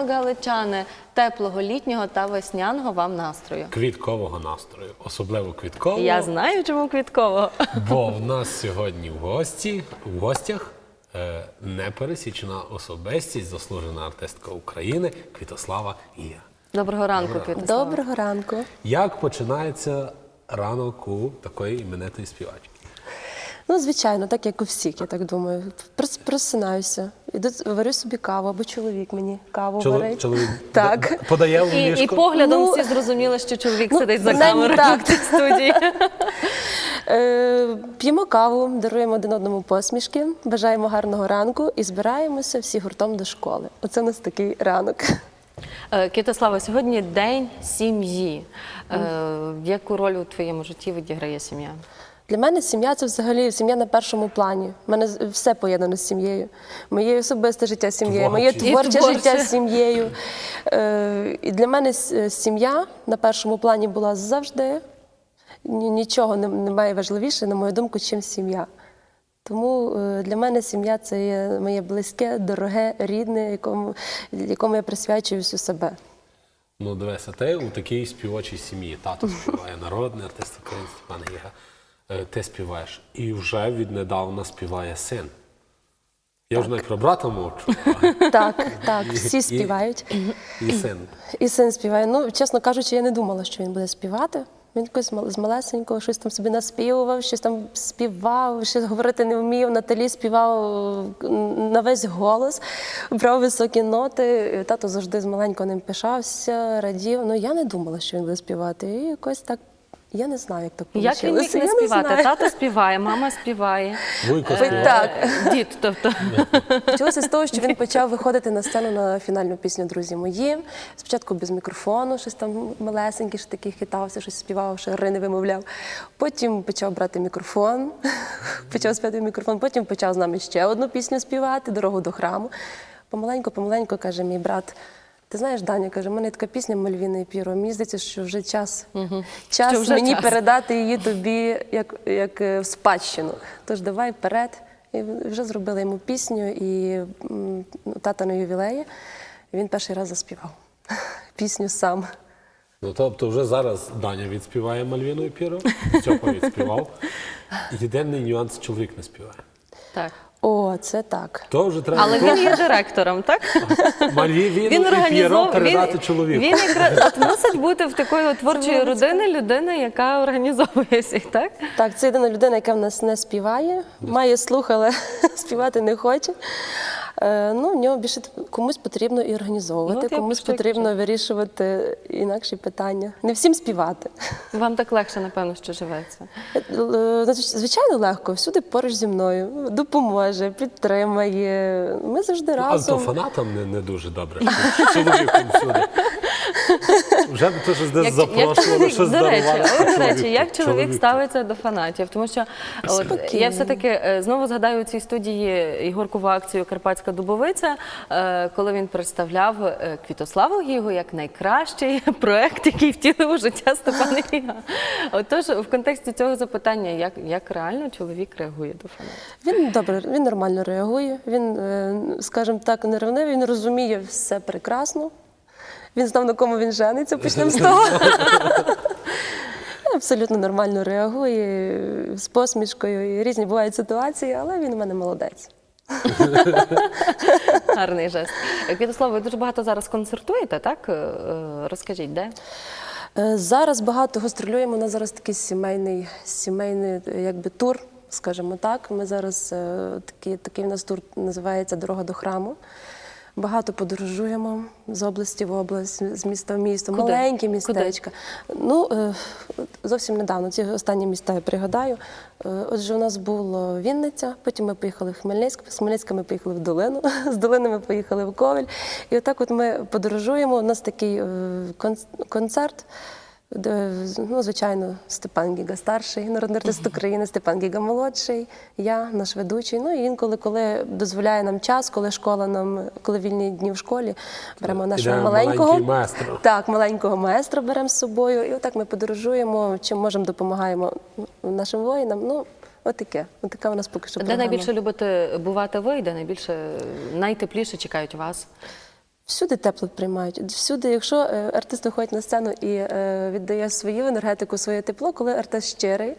ранок, галичани, теплого літнього та весняного вам настрою. Квіткового настрою, особливо квіткового. Я знаю, чому квіткового. Бо в нас сьогодні в гості в гостях е, непересічена особистість, заслужена артистка України Квітослава Ія. Доброго ранку, Квітослава. Доброго ранку. Як починається ранок у такої іменитої співачки? Ну, звичайно, так як у всіх, я так думаю. Прос- Просинаюся, іду, варю собі каву, або чоловік мені каву Чоло- варить. чоловік Так. подає в І, і ліжко? поглядом Ну, всі зрозуміли, що чоловік ну, сидить за принаймні камерою так. в цій студії. Е, п'ємо каву, даруємо один одному посмішки, бажаємо гарного ранку і збираємося всі гуртом до школи. Оце у нас такий ранок. Е, Квітослава, сьогодні день сім'ї. Е, Яку роль у твоєму житті відіграє сім'я? Для мене сім'я це взагалі сім'я на першому плані. У мене все поєднано з сім'єю. Моє особисте життя з сім'єю, моє Творче. Творче життя з сім'єю. Е, і для мене е, сім'я на першому плані була завжди. Нічого немає важливіше, на мою думку, чим сім'я. Тому е, для мене сім'я це є моє близьке, дороге, рідне, якому, якому я присвячую всю себе. Ну, дивися, ти у такій співочій сім'ї. Тато співає, народний артист України Степан Гіга. Е, Ти співаєш. І вже віднедавна співає син. Я вже навіть про брата мовчу, Так, так, всі співають. і син. І син співає. Ну, чесно кажучи, я не думала, що він буде співати. Він якось з малесенького щось там собі наспівував, щось там співав, щось говорити не вмів. Наталі співав на весь голос, брав високі ноти. Тато завжди з маленького ним пишався, радів. Ну я не думала, що він буде співати. І якось так. Я не знаю, як так вийшло. Як він міг не співати? Тато співає, мама співає. Вуйко Е, співає. Так. Дід, тобто. Почалося з того, що він почав виходити на сцену на фінальну пісню Друзі мої. Спочатку без мікрофону, щось там малесенький, що такий хитався, щось співав, що ри не вимовляв. Потім почав брати мікрофон, почав співати в мікрофон. Потім почав з нами ще одну пісню співати, дорогу до храму. Помаленьку, помаленьку каже мій брат. Ти знаєш, Даня каже, в мене така пісня Мальвіна і Піро. Мені здається, що вже час, час Що вже мені час. передати її тобі як, як е, в спадщину. Тож давай вперед. І вже зробили йому пісню, і ну, тата на ювілеї. Він перший раз заспівав пісню сам. Ну, тобто вже зараз Даня відспіває Мальвіну і Піро, Стьопа відспівав. Єдиний нюанс чоловік не співає. Так. О, це так. То вже треба Але він є директором, так? Він Піро організовує передати він, чоловіку. він якраз от мусить бути в такої от творчої родини людина, яка організовує всіх, так? Так, це єдина людина, яка в нас не співає, має слух, але співати не хоче. Е, ну, в нього більше комусь потрібно і Ну, організовувати, ну, комусь потрібно вирішувати інакші питання. Не всім співати. Вам так легше, напевно, що живеться. Е, Звичайно, легко, всюди поруч зі мною, допоможе, підтримає. Ми завжди то разом. фанатам не, не дуже добре. Чоловіком всюди. Вже б то щось десь запрошували, щось до речі, дарували. от, до речі, як чоловік чоловік. ставиться до фанатів? Тому що от, я все-таки е, знову згадаю у цій студії Ігоркову акцію Карпатська Дубовиця, е, коли він представляв е, Квітославу Гігу як найкращий проект, який втілив у життя Степана Гіга. Отож, в контексті цього запитання, як, як реально чоловік реагує до фанатів? Він добре, він нормально реагує. Він, е, скажімо так, не ревнивий, він розуміє все прекрасно. Він знав, на кому він жениться, почнемо з того. Абсолютно нормально реагує з посмішкою. І різні бувають ситуації, але він у мене молодець. Гарний жест. Квітослав, ви дуже багато зараз концертуєте, так? Е, е, Розкажіть, де? Е, Зараз багато гастролюємо. У нас зараз такий сімейний, сімейний якби, тур, скажімо так. Ми зараз такий, такий у нас тур називається Дорога до храму. Багато подорожуємо з області в область, з міста в місто, Куди? маленькі Куди? містечка. Ну е, зовсім недавно ці останні міста я пригадаю. Е, Отже, у нас було Вінниця, потім ми поїхали в Хмельницьк, з Хмельницька ми поїхали в Долину, з Долини ми поїхали в Ковель. І отак от ми подорожуємо. У нас такий е, концерт. Де, ну, звичайно, Степан Гіга старший, народний артист України, Степан Гіга молодший, я, наш ведучий. Ну і інколи, коли дозволяє нам час, коли школа нам, коли вільні дні в школі, беремо нашого маленького маестро. Так, маленького маестра беремо з собою. І отак ми подорожуємо, чим можемо допомагаємо нашим воїнам. Ну, отаке. Отака у нас поки що Де програма. найбільше любите бувати ви, де найбільше найтепліше чекають вас? Всюди тепло приймають. Всюди, якщо е, артист виходить на сцену і е, віддає свою енергетику, своє тепло, коли артист щирий,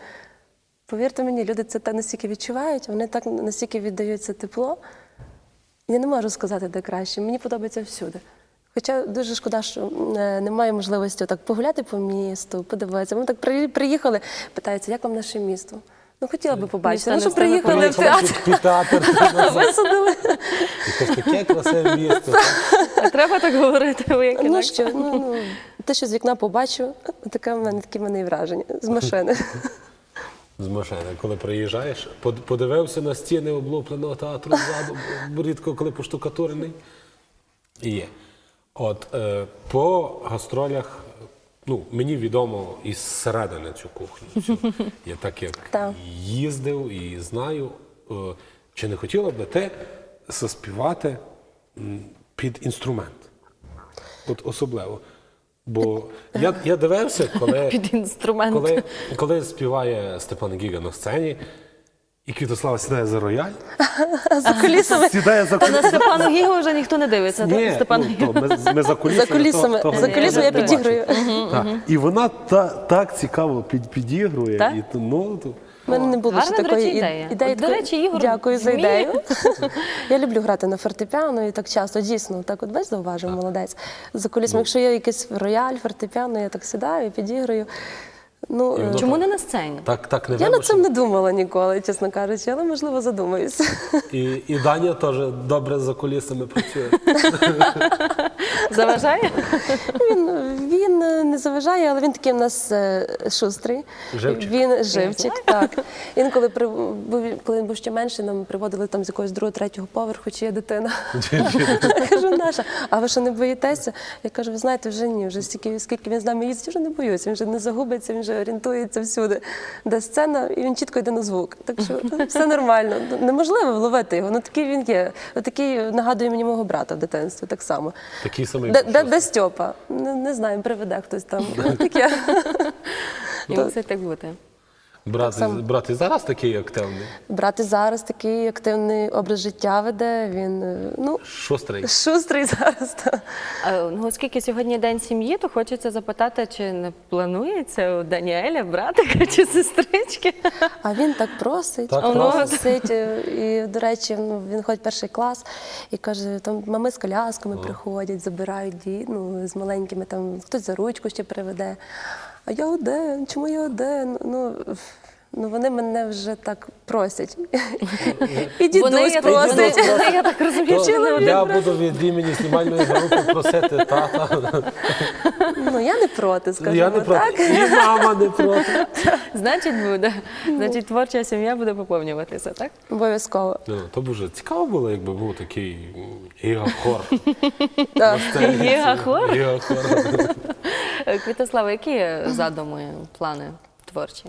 повірте мені, люди це так настільки відчувають, вони так настільки віддають це тепло. Я не можу сказати, де краще. Мені подобається всюди. Хоча дуже шкода, що е, немає можливості так погуляти по місту, подивитися. Ми так приїхали, питаються, як вам наше місто? Ну, хотіла би побачити. Ну, що приїхали в театр, висадили. Якесь таке красиве місто. А треба так говорити, ви Ну що, ну, ну, те, що з вікна побачу, таке в мене такі в мене і враження з машини. З машини, коли приїжджаєш, подивився на стіни облупленого театру ззаду, рідко коли поштукатурений. І є. От е, по гастролях, ну, мені відомо із середини цю кухню. Цю. Я так як їздив і знаю, е, чи не хотіла би ти заспівати під інструмент. От особливо. Бо я, я дивився, коли. Під інструмент. Коли, коли співає Степан Гіга на сцені, і Квітослава сідає за рояль, За кулісами. сідає за Та на Степану Гігу вже ніхто не дивиться. Ні, Степан ну, то ми, ми за кулісами. За кулісами, то- за кулісами я підіграю. Так. І вона та, так цікаво під, підігрує. Так? І, ну, то, У мене не було Гарна, ще до такої речі, і- ідея. ідеї. От, до речі, Ігор Дякую за вміє. ідею. Я люблю грати на фортепіано і так часто, дійсно, так от бач, зауважив, молодець. За кулісами, якщо є якийсь рояль, фортепіано, я так сідаю і підіграю. Ну, І е, воно Чому не на сцені? так, так не я над цим вимушено. не думала ніколи, чесно кажучи, але можливо задумаюся. І, і Даня теж добре за кулісами працює. Заважає? Він, він е, не заважає, але він такий в нас е, шустрий. Живчик. Він живчик, так. Інколи при був коли він був ще менший, нам приводили там з якогось другого, третього поверху, чи є дитина. Я кажу, наша, а ви що не боїтеся? Я кажу, ви знаєте, вже ні, вже стільки, скільки він з нами їздить, вже не боюся. Він вже не загубиться, він вже орієнтується всюди, де сцена, і він чітко йде на звук. Так що все нормально. Неможливо вловити його. Ну такий він є. Такий нагадує мені мого брата в дитинстві, так само. Такий самий. Де, де, де Стьопа? Не, не знаю, приведе хтось там. Ну, Таке. І мусить так бути. Брат, само. брат і зараз такий активний. Брат і зараз такий активний образ життя веде. Він е, ну, Шустрий. шустрий зараз. Та. А, ну, оскільки сьогодні день сім'ї, то хочеться запитати, чи не планується у Даніеля братика чи сестрички? А він так просить, Так воно просить. просить. е, І, до речі, ну, він ходить перший клас і каже, там мами з колясками приходять, забирають ді, ну, з маленькими, там хтось за ручку ще приведе. А я один, чому я один? Ну, ну вони мене вже так просять. І дідусь просить. я так розумію, я буду від імені знімальної групи просити тата. Ну, я не проти, скажімо Я не проти. так. І мама не проти. Значить, буде. Значить, творча сім'я буде поповнюватися, так? Обов'язково. Ну, то б вже цікаво було, якби був такий гігахор. Гігахор? Гігахор. Е, Квітослава, які задуми, плани творчі?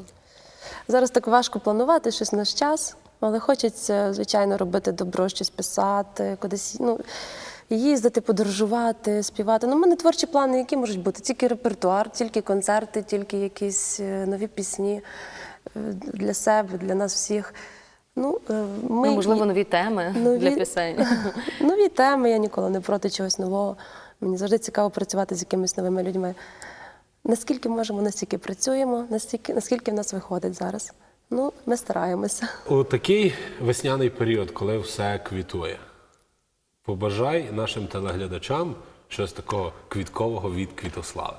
Зараз так важко планувати щось наш час, але хочеться, звичайно, робити добро, щось писати, кудись ну, їздити, подорожувати, співати. Ну, у мене творчі плани, які можуть бути? Тільки репертуар, тільки концерти, тільки якісь е, нові пісні е, для себе, для нас всіх. Ну, ми, Ну, можливо, нові теми Нові- для пісень. Нові теми, я ніколи не проти чогось нового. Мені завжди цікаво працювати з якимись новими людьми. Наскільки можемо, настільки працюємо, настільки, наскільки в нас виходить зараз. Ну, ми стараємося. У такий весняний період, коли все квітує, побажай нашим телеглядачам щось такого квіткового від Квітослави.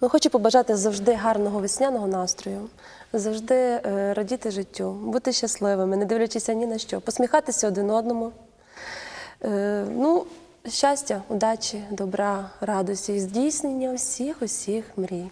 Ну, хочу побажати завжди гарного весняного настрою, завжди е, радіти життю, бути щасливими, не дивлячися ні на що, посміхатися один одному. Е, ну, щастя, удачі, добра, радості і здійснення всіх усіх мрій.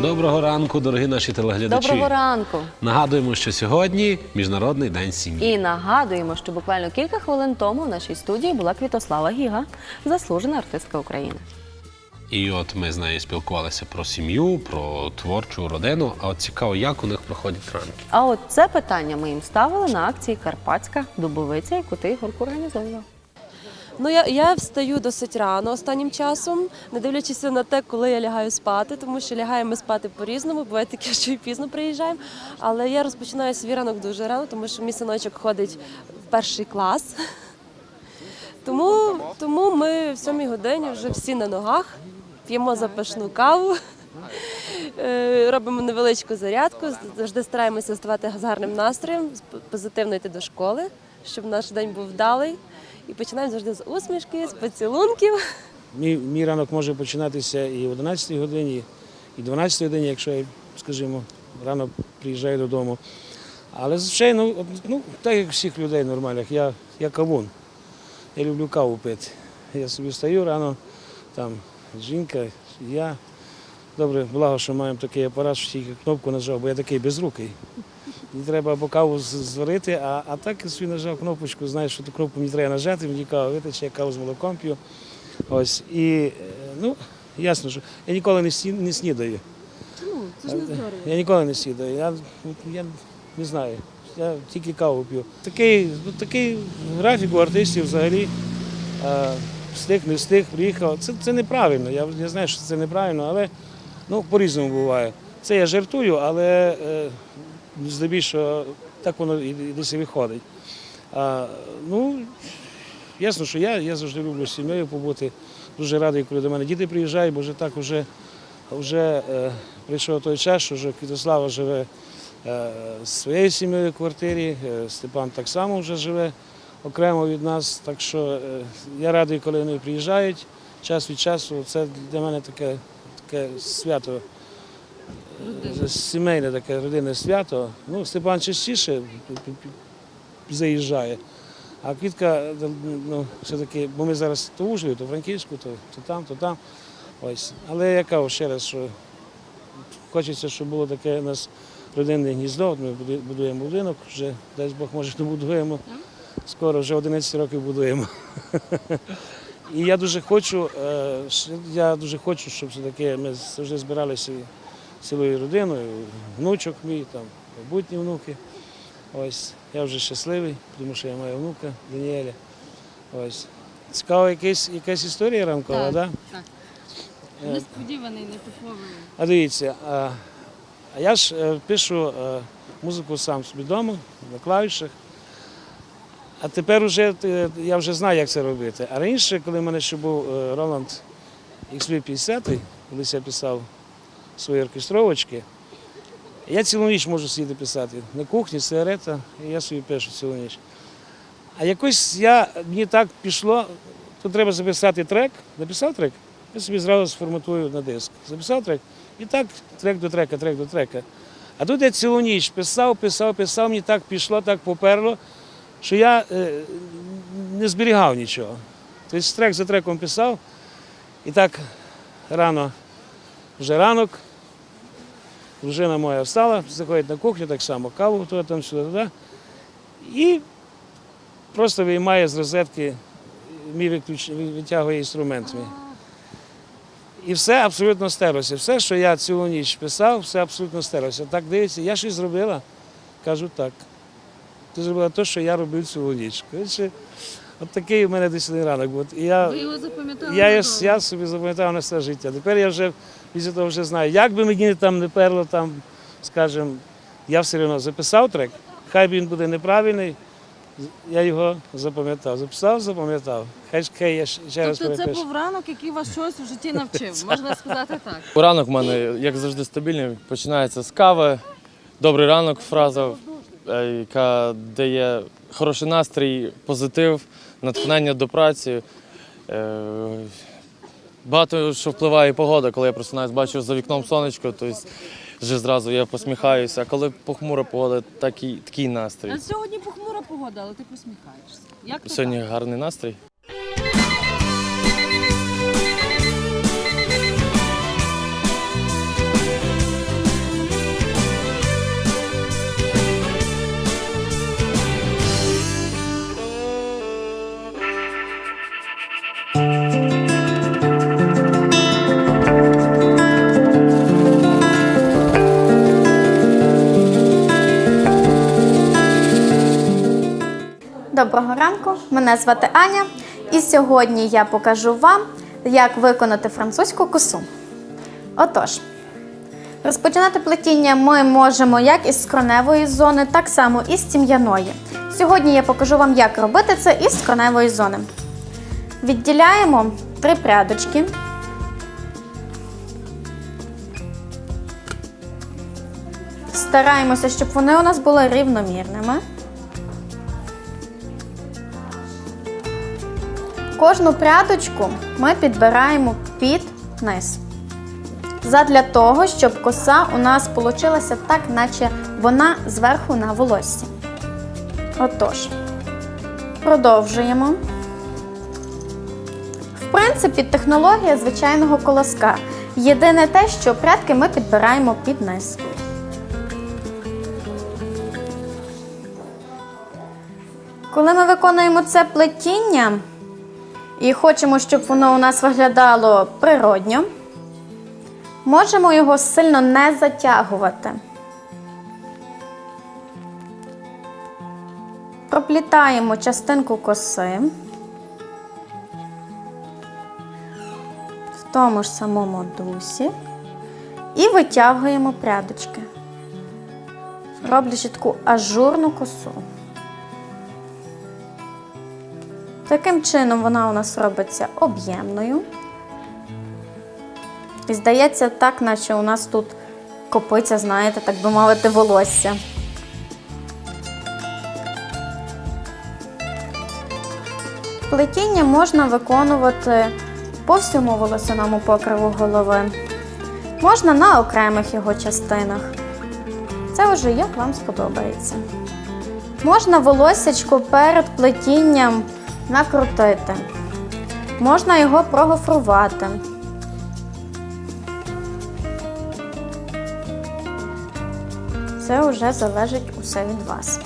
Доброго ранку, дорогі наші телеглядачі. Доброго ранку. Нагадуємо, що сьогодні Міжнародний день сім'ї. І нагадуємо, що буквально кілька хвилин тому в нашій студії була Квітослава Гіга, заслужена артистка України. І от ми з нею спілкувалися про сім'ю, про творчу родину. А от цікаво, як у них проходять ранки. А от це питання ми їм ставили на акції Карпатська дубовиця, яку ти Ігорку організовував. Ну я, я встаю досить рано останнім часом, не дивлячись на те, коли я лягаю спати, тому що лягаємо спати по-різному. Буває таке, що і пізно приїжджаємо. Але я розпочинаю свій ранок дуже рано, тому що мій синочок ходить в перший клас. Тому, тому ми в сьомій годині вже всі на ногах, п'ємо запашну каву, е, робимо невеличку зарядку, завжди стараємося ставати з гарним настроєм, позитивно йти до школи, щоб наш день був вдалий. І починаємо завжди з усмішки, з поцілунків. Мій, мій ранок може починатися і в 11 годині, і 12 годині, якщо я, скажімо, рано приїжджаю додому. Але звичайно, ну, так як всіх людей нормальних, я, я кавун. Я люблю каву пити. Я собі встаю рано, там жінка, я. Добре, благо, що маємо такий апарат, що тільки кнопку нажав, бо я такий безрукий. Мені треба або каву зварити, а, а так я собі нажав кнопочку, знаю, що ту кнопку мені треба нажати, мені кава витече, я каву з молоком п'ю. Ось. І е, ну, ясно, що я ніколи не, сні, не снідаю. це ж не Я ніколи не снідаю. Я, я не знаю. Я тільки каву п'ю. Такий, ну, такий графік у артистів взагалі. е, Встиг, не встиг, приїхав. Це, це неправильно. Я, я знаю, що це неправильно, але ну, по-різному буває. Це я жартую, але е, здебільшого так воно і, десь і виходить. А, ну, ясно, що я, я завжди люблю з сім'єю побути. Дуже радий, коли до мене діти приїжджають, бо вже так вже, вже е, прийшов той час, що вже Квітослава живе е, своєю сім'єю в квартирі, е, Степан так само вже живе окремо від нас. Так що е, я радий, коли вони приїжджають час від часу. Це для мене таке, таке свято. Сімейне таке родинне свято. Ну, Степан частіше заїжджає. А квітка, ну, все-таки, бо ми зараз то в то Франківську, то, то там, то там. Ось. Але я кажу ще раз, що хочеться, щоб було таке у нас родинне гніздо. От Ми будуємо будинок, вже дай Бог, може, добудуємо. Скоро вже 11 років будуємо. І я дуже хочу, е, я дуже хочу, щоб все-таки ми завжди збиралися цілою родиною, внучок мій, там, майбутні внуки. Ось, я вже щасливий, тому що я маю внука Даніеля. Ось. Цікава якась, якась історія ранкова, так? Да? Несподіваний, нетиповий. А дивіться, а, а я ж е, пишу е, музику сам собі вдома, на клавішах. А тепер уже, е, я вже знаю, як це робити. А раніше, коли в мене ще був е, Роланд XB50, коли я писав свої оркестровочки, я цілу ніч можу сидіти писати. На кухні, сигарета, і я собі пишу цілу ніч. А якось я, мені так пішло, то треба записати трек, написав трек, я собі зразу сформатую на диск. Записав трек, і так трек до трека, трек до трека. А тут я цілу ніч писав, писав, писав, мені так пішло, так поперло, що я е, не зберігав нічого. Тобто трек за треком писав, і так рано, вже ранок, дружина моя встала, заходить на кухню, так само каву готує там сюди, туди. І просто виймає з розетки, мій виключ... витягує інструмент мій. І все абсолютно стерлося. Все, що я цілу ніч писав, все абсолютно стерлося. Так дивиться, я щось зробила. Кажу так. Ти зробила те, що я робив цілу ніч. От такий у мене десь ранок. був. І я, Ви його запам'ятали? я, я, я собі запам'ятав на все життя. Тепер я вже після того вже знаю, як би мені там не перло, там, скажімо, я все одно записав трек, хай він буде неправильний, я його запам'ятав. Записав, запам'ятав. Хай, хай я ще раз Тобто це перепишу. був ранок, який вас щось у житті навчив, можна сказати так. Ранок в мене, як завжди, стабільний. Починається з кави. Добрий ранок, фраза, е, яка дає хороший настрій, позитив, натхнення до праці. Е, Багато що впливає погода, коли я просинаюсь, бачу за вікном сонечко, то вже зразу я посміхаюся. А коли похмура погода, такий, такий настрій. А сьогодні похмура погода, але ти посміхаєшся. Як Сьогодні так? гарний настрій. Мене звати Аня, і сьогодні я покажу вам, як виконати французьку косу. Отож, розпочинати плетіння ми можемо як із скроневої зони, так само і з тім'яної. Сьогодні я покажу вам, як робити це із скроневої зони. Відділяємо три прядочки. Стараємося, щоб вони у нас були рівномірними. Кожну прядочку ми підбираємо під низ. Задля того, щоб коса у нас вийшла так, наче вона зверху на волоссі. Отож, продовжуємо. В принципі, технологія звичайного колоска. Єдине те, що прядки ми підбираємо під низ. Коли ми виконуємо це плетіння, і хочемо, щоб воно у нас виглядало природньо, можемо його сильно не затягувати. Проплітаємо частинку коси в тому ж самому дусі і витягуємо прядочки, роблячи таку ажурну косу. Таким чином вона у нас робиться об'ємною. І здається, так, наче у нас тут копиця, знаєте, так би мовити, волосся. Плетіння можна виконувати по всьому волосяному покриву голови. Можна на окремих його частинах. Це вже як вам сподобається. Можна волосячко перед плетінням накрутити. Можна його прогофрувати. Це вже залежить усе від вас.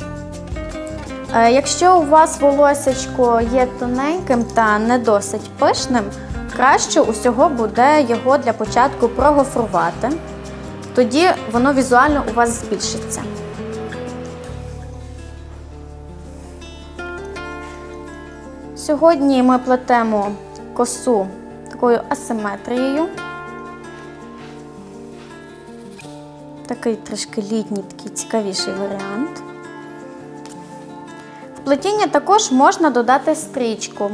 Е, Якщо у вас волосячко є тоненьким та не досить пишним, краще усього буде його для початку прогофрувати. Тоді воно візуально у вас збільшиться. Сьогодні ми плетемо косу такою асиметрією. Такий трішки літній, такий цікавіший варіант. В плетіння також можна додати стрічку.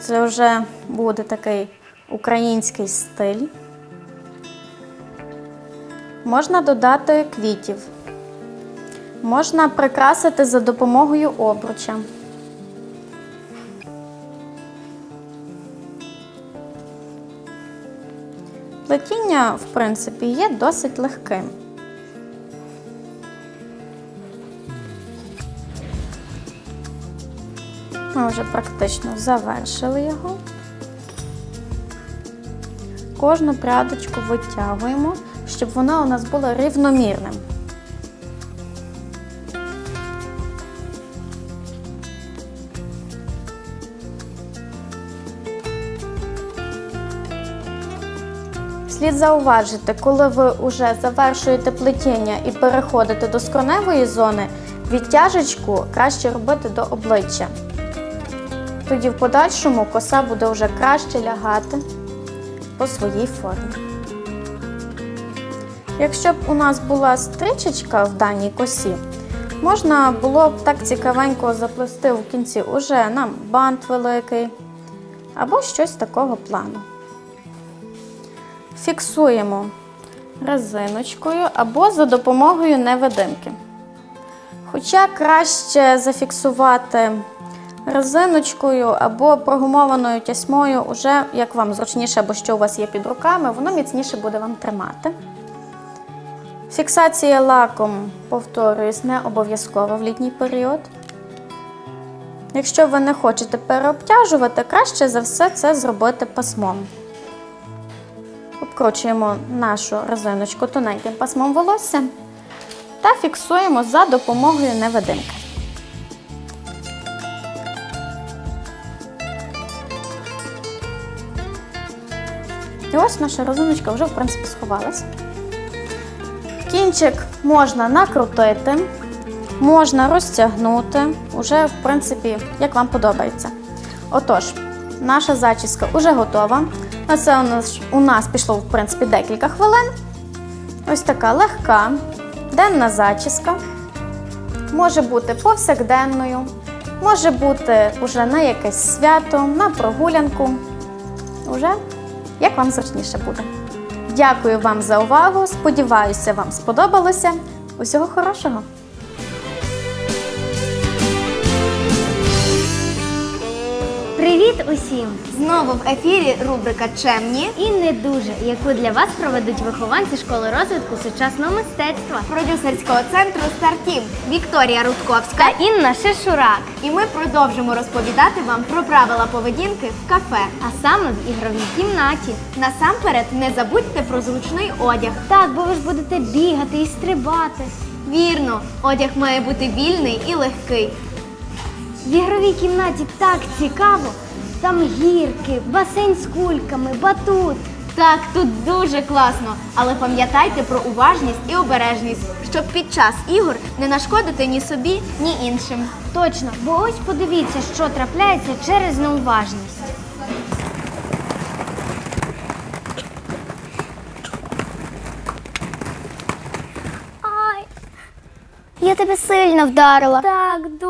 Це вже буде такий український стиль. Можна додати квітів. Можна прикрасити за допомогою обруча. Плетіння, в принципі, є досить легким. Ми вже практично завершили його. Кожну прядочку витягуємо, щоб воно у нас було рівномірним. Слід зауважити, коли ви вже завершуєте плетіння і переходите до скроневої зони, відтяжечку краще робити до обличчя. Тоді в подальшому коса буде вже краще лягати по своїй формі. Якщо б у нас була стрічечка в даній косі, можна було б так цікавенько заплести в кінці уже нам бант великий або щось такого плану. Фіксуємо резиночкою або за допомогою невидимки. Хоча краще зафіксувати резиночкою або прогумованою тясьмою, уже як вам зручніше, або що у вас є під руками, воно міцніше буде вам тримати. Фіксація лаком, повторююсь, не обов'язкова в літній період. Якщо ви не хочете переобтяжувати, краще за все це зробити пасмом. Обкручуємо нашу резиночку тоненьким пасмом волосся та фіксуємо за допомогою невидимки. І ось наша резиночка вже в принципі сховалась. Кінчик можна накрутити, можна розтягнути, уже в принципі, як вам подобається. Отож, наша зачіска вже готова. На це у нас, у нас пішло в принципі декілька хвилин. Ось така легка, денна зачіска. Може бути повсякденною, може бути уже на якесь свято, на прогулянку. Уже як вам зручніше буде. Дякую вам за увагу. Сподіваюся, вам сподобалося. Усього хорошого! Привіт усім! Знову в ефірі рубрика Чемні І не дуже, яку для вас проведуть вихованці школи розвитку сучасного мистецтва продюсерського центру Стартім Вікторія Рудковська. та Інна Шишурак, І ми продовжимо розповідати вам про правила поведінки в кафе. а саме в ігровій кімнаті. Насамперед, не забудьте про зручний одяг. Так, бо ви ж будете бігати і стрибати. Вірно, одяг має бути вільний і легкий. В ігровій кімнаті так цікаво. Там гірки, басейн з кульками, батут. Так, тут дуже класно, але пам'ятайте про уважність і обережність, щоб під час ігор не нашкодити ні собі, ні іншим. Точно, бо ось подивіться, що трапляється через неуважність. Ай, я тебе сильно вдарила. Так, дуже.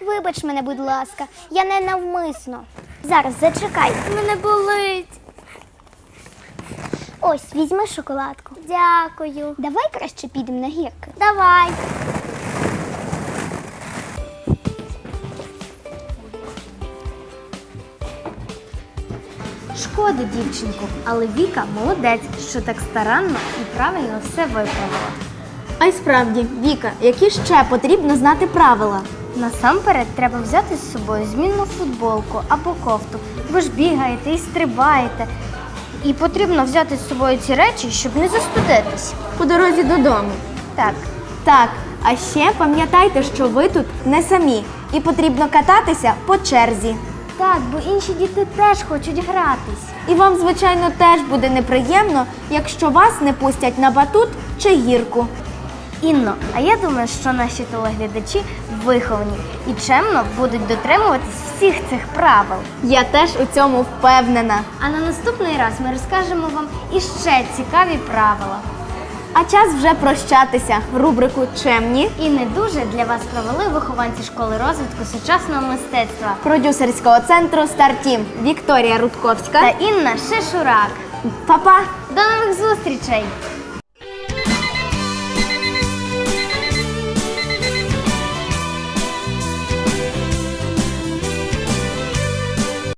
Вибач мене, будь ласка, я не навмисно. Зараз зачекай. Мене болить. Ось, візьми шоколадку. Дякую. Давай краще підемо на гірки. Давай. Шкода, дівчинку, але Віка молодець, що так старанно і правильно все виправила. А й справді, Віка, які ще потрібно знати правила? Насамперед треба взяти з собою змінну футболку або кофту. Ви ж бігаєте і стрибаєте. І потрібно взяти з собою ці речі, щоб не застудитись. По дорозі додому. Так, Так, а ще пам'ятайте, що ви тут не самі, і потрібно кататися по черзі. так, бо інші діти теж хочуть гратись. І вам, звичайно, теж буде неприємно, якщо вас не пустять на батут чи гірку. Інно, а я думаю, що наші телеглядачі виховані і чемно будуть дотримуватись всіх цих правил. Я теж у цьому впевнена. А на наступний раз ми розкажемо вам іще цікаві правила. А час вже прощатися. Рубрику Чемні І не дуже для вас провели вихованці школи розвитку сучасного мистецтва продюсерського центру Стартім Вікторія Рудковська та Інна Шишурак. Па-па! До нових зустрічей!